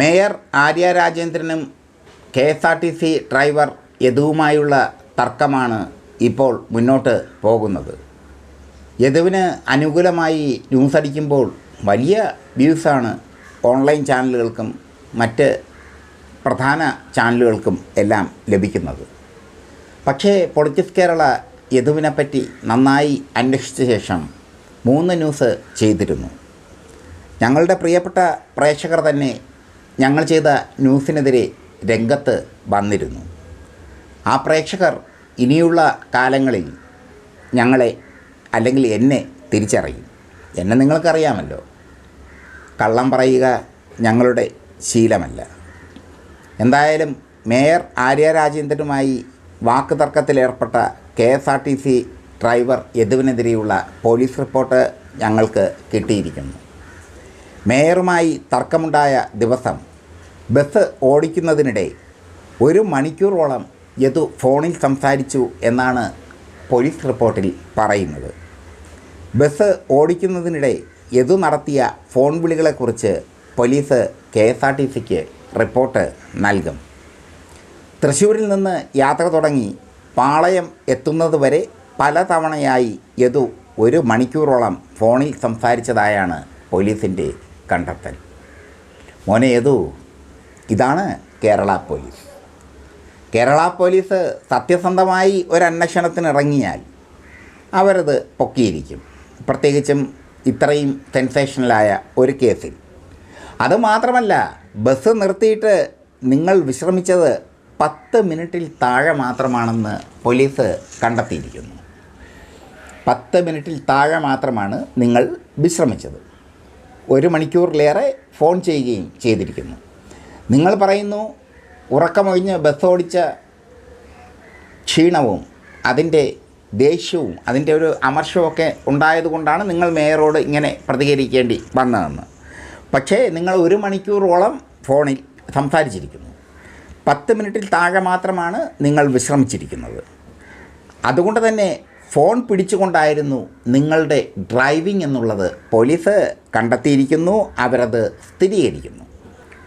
Mayor Arya രാജേന്ദ്രനും K S R T C driver യദുവുമായുള്ള തർക്കമാണ് ഇപ്പോൾ മുന്നോട്ട് പോകുന്നത്. യദുവിന് അനുകൂലമായി ന്യൂസ് അടിക്കുമ്പോൾ വലിയ വ്യൂസാണ് ഓൺലൈൻ ചാനലുകൾക്കും മറ്റ് പ്രധാന ചാനലുകൾക്കും എല്ലാം ലഭിക്കുന്നത്. പക്ഷേ പൊളിറ്റിക്സ് കേരള യദുവിനെപ്പറ്റി നന്നായി അന്വേഷിച്ച ശേഷം മൂന്ന് ന്യൂസ് ചെയ്തിരുന്നു. ഞങ്ങളുടെ പ്രിയപ്പെട്ട പ്രേക്ഷകർ തന്നെ ഞങ്ങൾ ചെയ്ത ന്യൂസിനെതിരെ രംഗത്ത് വന്നിരുന്നു. ആ പ്രേക്ഷകർ ഇനിയുള്ള കാലങ്ങളിൽ ഞങ്ങളെ അല്ലെങ്കിൽ എന്നെ തിരിച്ചറിയും. എന്നെ നിങ്ങൾക്കറിയാമല്ലോ. കള്ളം പറയുക ഞങ്ങളുടെ ശീലമല്ല. എന്തായാലും മേയർ ആര്യ രാജേന്ദ്രനുമായി വാക്ക് തർക്കത്തിലേർപ്പെട്ട K S R T C driver യദുവിനെതിരെയുള്ള police report ഞങ്ങൾക്ക് കിട്ടിയിരിക്കുന്നു. മേയറുമായി തർക്കമുണ്ടായ ദിവസം ബസ് ഓടിക്കുന്നതിനിടെ ഒരു മണിക്കൂറോളം യദു ഫോണിൽ സംസാരിച്ചു എന്നാണ് പോലീസ് റിപ്പോർട്ടിൽ പറയുന്നത്. ബസ് ഓടിക്കുന്നതിനിടെ യദു നടത്തിയ phone വിളികളെക്കുറിച്ച് police K S R T സിക്ക് റിപ്പോർട്ട് നൽകും. തൃശ്ശൂരിൽ നിന്ന് യാത്ര തുടങ്ങി പാളയം എത്തുന്നതുവരെ പലതവണയായി യദു ഒരു മണിക്കൂറോളം ഫോണിൽ സംസാരിച്ചതായാണ് പോലീസിന്റെ കണ്ടെത്തൽ മോനെ ഏതു? ഇതാണ് കേരള പോലീസ്. കേരള പോലീസ് സത്യസന്ധമായി ഒരു അന്വേഷണത്തിന് ഇറങ്ങിയാൽ അവരത് പൊക്കിയിരിക്കും. പ്രത്യേകിച്ചും ഇത്രയും സെൻസേഷണലായ ഒരു കേസിൽ. അതുമാത്രമല്ല ബസ് നിർത്തിയിട്ട് നിങ്ങൾ വിശ്രമിച്ചത് പത്ത് മിനിറ്റിൽ താഴെ മാത്രമാണെന്ന് പോലീസ് കണ്ടെത്തിയിരിക്കുന്നു. പത്ത് മിനിറ്റിൽ താഴെ മാത്രമാണ് നിങ്ങൾ വിശ്രമിച്ചത്. ഒരു മണിക്കൂറിലേറെ ഫോൺ ചെയ്യുകയും ചെയ്തിരിക്കുന്നു. നിങ്ങൾ പറയുന്നു ഉറക്കമൊഴിഞ്ഞ് ബസ് ഓടിച്ച ക്ഷീണവും അതിന്റെ ദേഷ്യവും അതിന്റെ ഒരു അമർഷവുമൊക്കെ ഉണ്ടായതുകൊണ്ടാണ് നിങ്ങൾ മേയറോട് ഇങ്ങനെ പ്രതികരിക്കേണ്ടി വന്നതെന്ന്. പക്ഷേ നിങ്ങൾ ഒരു മണിക്കൂറോളം ഫോണിൽ സംസാരിച്ചിരിക്കുന്നു. പത്ത് മിനിറ്റിൽ താഴെ മാത്രമാണ് നിങ്ങൾ വിശ്രമിച്ചിരിക്കുന്നത്. അതുകൊണ്ട് തന്നെ ഫോൺ പിടിച്ചുകൊണ്ടായിരുന്നു നിങ്ങളുടെ ഡ്രൈവിംഗ് എന്നുള്ളത്. പോലീസ് കണ്ടെത്തിയിരിക്കുന്നു അവരത് സ്ഥിരീകരിക്കുന്നു.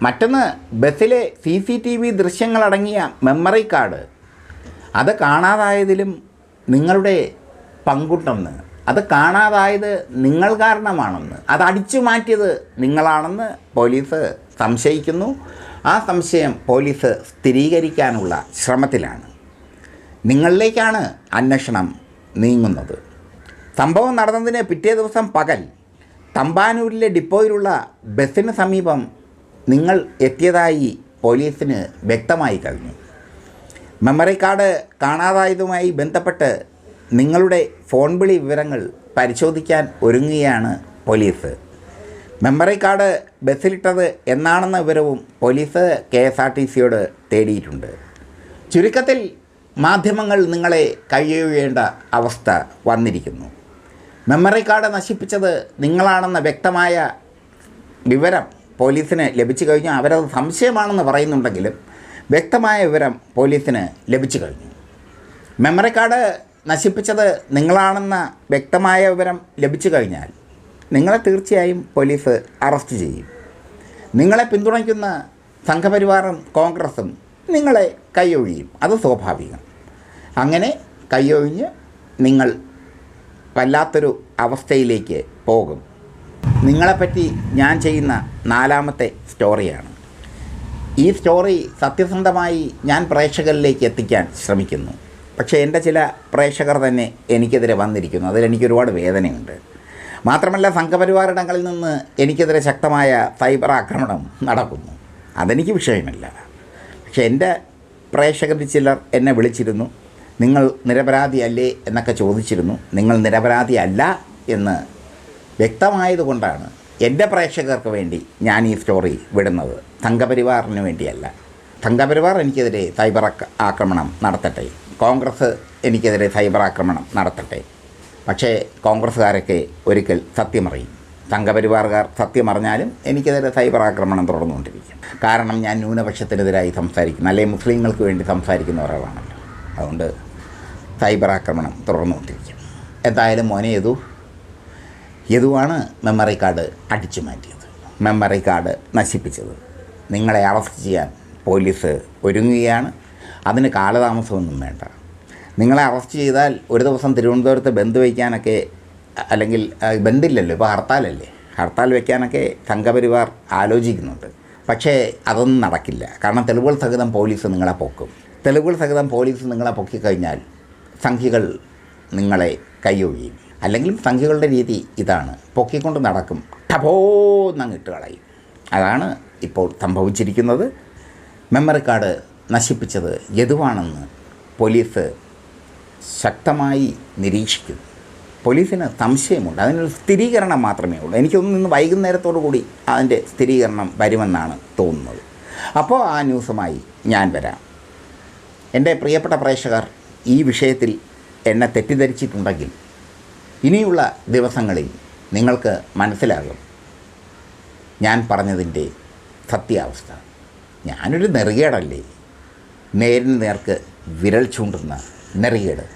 മറ്റൊന്ന് ബസ്സിലെ സി സി ടി വി ദൃശ്യങ്ങളടങ്ങിയ മെമ്മറി കാർഡ് അത് കാണാതായതിലും നിങ്ങളുടെ പങ്കുണ്ടെന്ന്. അത് കാണാതായത് നിങ്ങൾ കാരണമാണെന്ന്. അത് അടിച്ചു മാറ്റിയത് നിങ്ങളാണെന്ന് പോലീസ് സംശയിക്കുന്നു. ആ സംശയം പോലീസ് സ്ഥിരീകരിക്കാനുള്ള ശ്രമത്തിലാണ്. നിങ്ങളിലേക്കാണ് അന്വേഷണം നീങ്ങുന്നത്. സംഭവം നടന്നതിന് പിറ്റേ ദിവസം പകൽ തമ്പാനൂരിലെ ഡിപ്പോയിലുള്ള ബസ്സിന് സമീപം നിങ്ങൾ എത്തിയതായി പോലീസിന് വ്യക്തമായി കഴിഞ്ഞു. മെമ്മറി കാർഡ് കാണാതായതുമായി ബന്ധപ്പെട്ട് നിങ്ങളുടെ ഫോൺ വിളി വിവരങ്ങൾ പരിശോധിക്കാൻ ഒരുങ്ങുകയാണ് പോലീസ്. മെമ്മറി കാർഡ് ബസ്സിലിട്ടത് എന്നാണെന്ന വിവരവും police K S R T സിയോട് തേടിയിട്ടുണ്ട്. ചുരുക്കത്തിൽ മാധ്യമങ്ങൾ നിങ്ങളെ കഴിയേണ്ട അവസ്ഥ വന്നിരിക്കുന്നു. മെമ്മറി കാർഡ് നശിപ്പിച്ചത് നിങ്ങളാണെന്ന വ്യക്തമായ വിവരം പോലീസിന് ലഭിച്ചു കഴിഞ്ഞു. അവരത് സംശയമാണെന്ന് പറയുന്നുണ്ടെങ്കിലും വ്യക്തമായ വിവരം പോലീസിന് ലഭിച്ചു കഴിഞ്ഞു. മെമ്മറി കാർഡ് നശിപ്പിച്ചത് നിങ്ങളാണെന്ന വ്യക്തമായ വിവരം ലഭിച്ചു കഴിഞ്ഞാൽ നിങ്ങളെ തീർച്ചയായും പോലീസ് അറസ്റ്റ് ചെയ്യും. നിങ്ങളെ പിന്തുണയ്ക്കുന്ന സംഘപരിവാറും കോൺഗ്രസും നിങ്ങളെ കൈയൊഴിയും. അത് സ്വാഭാവികം. അങ്ങനെ കൈയൊഴിഞ്ഞ് നിങ്ങൾ വല്ലാത്തൊരു അവസ്ഥയിലേക്ക് പോകും. നിങ്ങളെപ്പറ്റി ഞാൻ ചെയ്യുന്ന നാലാമത്തെ സ്റ്റോറിയാണ്. ഈ സ്റ്റോറി സത്യസന്ധമായി ഞാൻ പ്രേക്ഷകരിലേക്ക് എത്തിക്കാൻ ശ്രമിക്കുന്നു. പക്ഷേ എന്റെ ചില പ്രേക്ഷകർ തന്നെ എനിക്കെതിരെ വന്നിരിക്കുന്നു. അതിലെനിക്ക് ഒരുപാട് വേദനയുണ്ട്. മാത്രമല്ല സംഘപരിവാറിടങ്ങളിൽ നിന്ന് എനിക്കെതിരെ ശക്തമായ സൈബർ ആക്രമണം നടക്കുന്നു. അതെനിക്ക് വിഷയമല്ല. പക്ഷേ എന്റെ പ്രേക്ഷകരിൽ ചിലർ എന്നെ വിളിച്ചിരുന്നു. നിങ്ങൾ നിരപരാധിയല്ലേ എന്നൊക്കെ ചോദിച്ചിരുന്നു. നിങ്ങൾ നിരപരാധിയല്ല എന്ന് വ്യക്തമായതുകൊണ്ടാണ് എന്റെ പ്രേക്ഷകർക്ക് വേണ്ടി ഞാൻ ഈ സ്റ്റോറി വിടുന്നത്. തങ്കപരിവാറിന് വേണ്ടിയല്ല. സംഘപരിവാർ എനിക്കെതിരെ സൈബർ ആക്രമണം നടത്തട്ടെ. കോൺഗ്രസ് എനിക്കെതിരെ സൈബർ ആക്രമണം നടത്തട്ടെ. പക്ഷേ കോൺഗ്രസ്സുകാരൊക്കെ ഒരിക്കൽ സത്യമറിയും. സംഘപരിവാറുകാർ സത്യമറിഞ്ഞാലും എനിക്കെതിരെ സൈബർ ആക്രമണം തുടർന്നുകൊണ്ടിരിക്കും. കാരണം ഞാൻ ന്യൂനപക്ഷത്തിനെതിരായി സംസാരിക്കുന്നു. അല്ലെങ്കിൽ മുസ്ലിങ്ങൾക്ക് വേണ്ടി സംസാരിക്കുന്ന ഒരാളാണല്ലോ. അതുകൊണ്ട് സൈബർ ആക്രമണം തുടർന്നുകൊണ്ടിരിക്കും എന്തായാലും മോനെ യദു യദുവാണ് മെമ്മറി കാർഡ് അടിച്ചു മാറ്റിയത്. മെമ്മറി കാർഡ് നശിപ്പിച്ചത്. നിങ്ങളെ അറസ്റ്റ് ചെയ്യാൻ പോലീസ് ഒരുങ്ങുകയാണ്. അതിന് കാലതാമസമൊന്നും വേണ്ട. നിങ്ങളെ അറസ്റ്റ് ചെയ്താൽ ഒരു ദിവസം തിരുവനന്തപുരത്ത് ബന്ദ് വയ്ക്കാനൊക്കെ അല്ലെങ്കിൽ ബന്ദില്ലല്ലോ ഇപ്പോൾ ഹർത്താലല്ലേ? ഹർത്താൽ വയ്ക്കാനൊക്കെ സംഘപരിവാർ ആലോചിക്കുന്നുണ്ട്. പക്ഷേ അതൊന്നും നടക്കില്ല. കാരണം തെളിവുകൾ സഹിതം പോലീസ് നിങ്ങളെ പൊക്കും. തെളിവുകൾ സഹിതം പോലീസ് നിങ്ങളെ പൊക്കിക്കഴിഞ്ഞാൽ സംഖ്യകൾ നിങ്ങളെ കൈയൊഴിയും. അല്ലെങ്കിലും സംഖ്യകളുടെ രീതി ഇതാണ്. പൊക്കിക്കൊണ്ട് നടക്കും. ടപോന്നങ്ങിട്ട് കളയും. അതാണ് ഇപ്പോൾ സംഭവിച്ചിരിക്കുന്നത്. മെമ്മറി കാർഡ് നശിപ്പിച്ചത് യദുവാണെന്ന് പോലീസ് ശക്തമായി നിരീക്ഷിക്കുന്നു പോലീസിന് സംശയമുണ്ട്. അതിനൊരു സ്ഥിരീകരണം മാത്രമേ ഉള്ളൂ. എനിക്കൊന്നും ഇന്ന് വൈകുന്നേരത്തോടു കൂടി അതിന്റെ സ്ഥിരീകരണം വരുമെന്നാണ് തോന്നുന്നത്. അപ്പോൾ ആ ന്യൂസുമായി ഞാൻ വരാം. എന്റെ പ്രിയപ്പെട്ട പ്രേക്ഷകർ ഈ വിഷയത്തിൽ എന്നെ തെറ്റിദ്ധരിച്ചിട്ടുണ്ടെങ്കിൽ ഇനിയുള്ള ദിവസങ്ങളിൽ നിങ്ങൾക്ക് മനസ്സിലാകും. ഞാൻ പറഞ്ഞതിന്റെ സത്യാവസ്ഥ. ഞാനൊരു നെറുകേടല്ലേ? നേരിന് നേർക്ക് വിരൽ ചൂണ്ടുന്ന നെറുകേട്.